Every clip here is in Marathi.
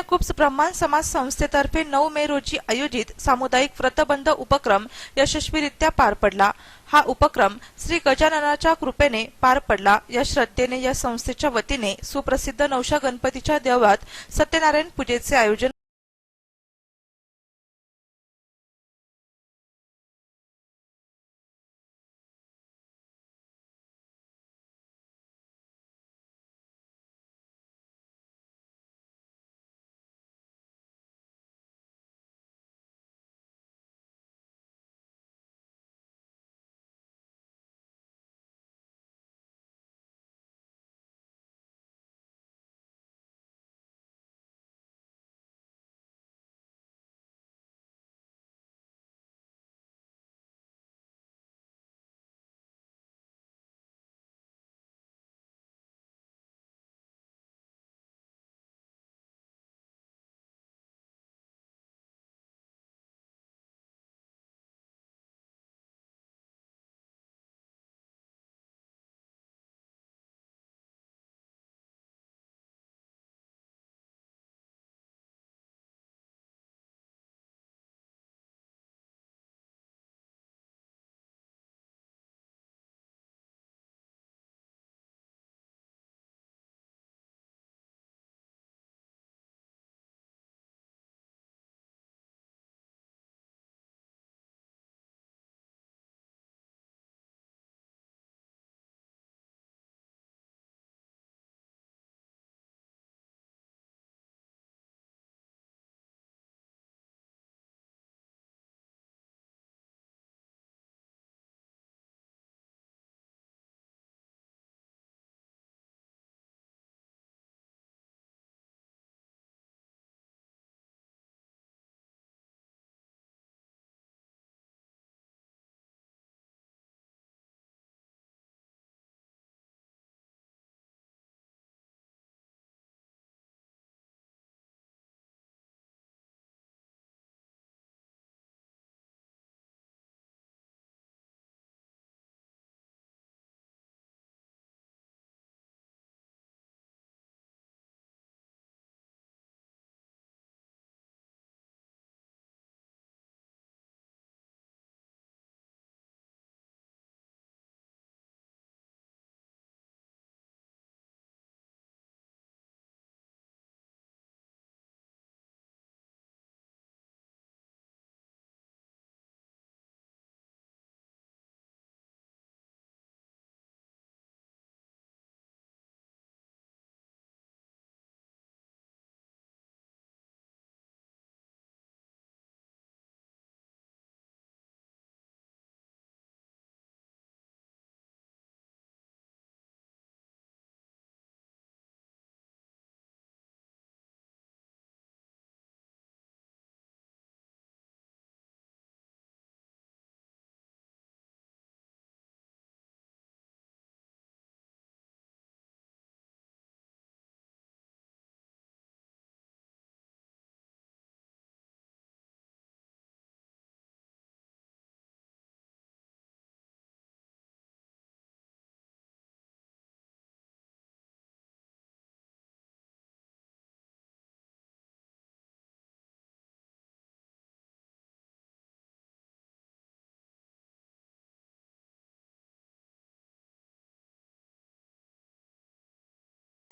कन्याकुब्ज ब्रह्मांड समाज संस्थेतर्फे नऊ मे रोजी आयोजित सामुदायिक व्रतबंध उपक्रम यशस्वीरित्या पार पडला. हा उपक्रम श्री गजाननाच्या कृपेने पार पडला. या श्रद्धेने या संस्थेच्या वतीने सुप्रसिद्ध नवशा गणपतीच्या देवळात सत्यनारायण पूजेचे आयोजन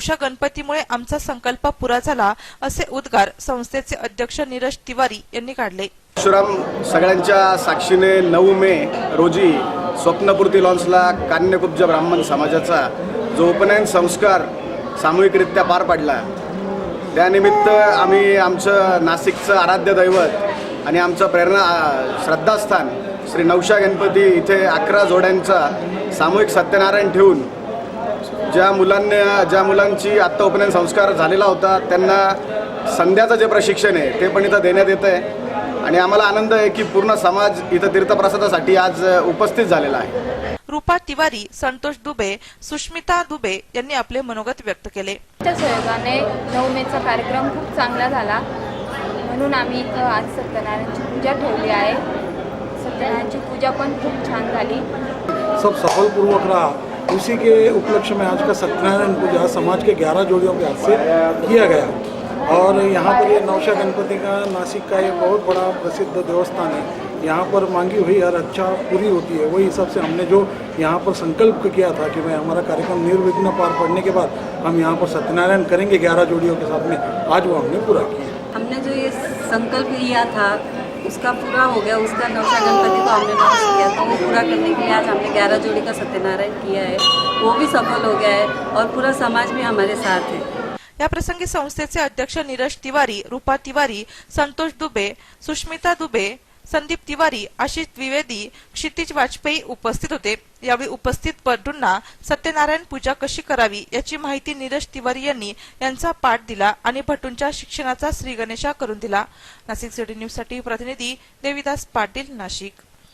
अशा गणपतीमुळे आमचा संकल्प पुरा झाला असे उद्गार संस्थेचे अध्यक्ष नीरज तिवारी यांनी काढले. परशुराम सगळ्यांच्या साक्षीने नऊ मे रोजी स्वप्नपूर्ती लॉन्सला कान्यकुब्ज ब्राह्मण समाजाचा जो उपनयन संस्कार सामूहिकरित्या पार पडला. त्यानिमित्त आम्ही आमचं नाशिकचं आराध्य दैवत आणि आमचं प्रेरणा श्रद्धास्थान श्री नवशा गणपती इथे अकरा जोड्यांचा सामूहिक सत्यनारायण ठेवून ज्या मुलांना ज्या मुलांची आत्ता उपनयन संस्कार झालेला होता त्यांना संध्याचं जे प्रशिक्षण आहे ते पण इथं देण्यात येतं आहे आणि आम्हाला आनंद आहे की पूर्ण समाज इथं तीर्थप्रसादासाठी आज उपस्थित झालेला आहे. रुपा तिवारी संतोष दुबे सुष्मिता दुबे यांनी आपले मनोगत व्यक्त केले. सहयोगाने नऊ मेचा कार्यक्रम खूप चांगला झाला. म्हणून आम्ही इथं आज सत्यनारायणची पूजा ठेवली आहे. सत्यनारायणची पूजा पण खूप छान झाली. सब सफलपूर्वक रहा. उसी के उपलक्ष्य में आज का सत्यनारायण पूजा समाज के 11 जोड़ियों के हाथ से किया गया। और यहाँ पर ये नौशा गणपति का नासिक का एक बहुत बड़ा प्रसिद्ध देवस्थान है। यहाँ पर मांगी हुई हर अच्छा पूरी होती है। वही हिसाब से हमने जो यहाँ पर संकल्प किया था कि भाई हमारा कार्यक्रम निर्विघ्न पार पड़ने के बाद हम यहाँ पर सत्यनारायण करेंगे ग्यारह जोड़ियों के साथ में, आज वो हमने पूरा किया। हमने जो ये संकल्प लिया था उसका पूरा हो गया, उसका नौशा गणपति को हमने लॉन्च किया तो वो पूरा करने के लिए आज हमने ग्यारह जोड़ी का सत्यनारायण किया है। वो भी सफल हो गया है और पूरा समाज भी हमारे साथ है। या प्रसंगी संस्थेचे अध्यक्ष नीरज तिवारी, रूपा तिवारी, संतोष दुबे, सुष्मिता दुबे संदीप तिवारी आशिष द्विवेदी क्षितिज वाजपेयी उपस्थित होते. यावेळी उपस्थित पटूंना सत्यनारायण पूजा कशी करावी याची माहिती नीरज तिवारी यांनी यांचा पाठ दिला आणि भटूंच्या शिक्षणाचा श्रीगणेशा करून दिला. नाशिक सिटी न्यूजसाठी प्रतिनिधी देविदास पाटील नाशिक.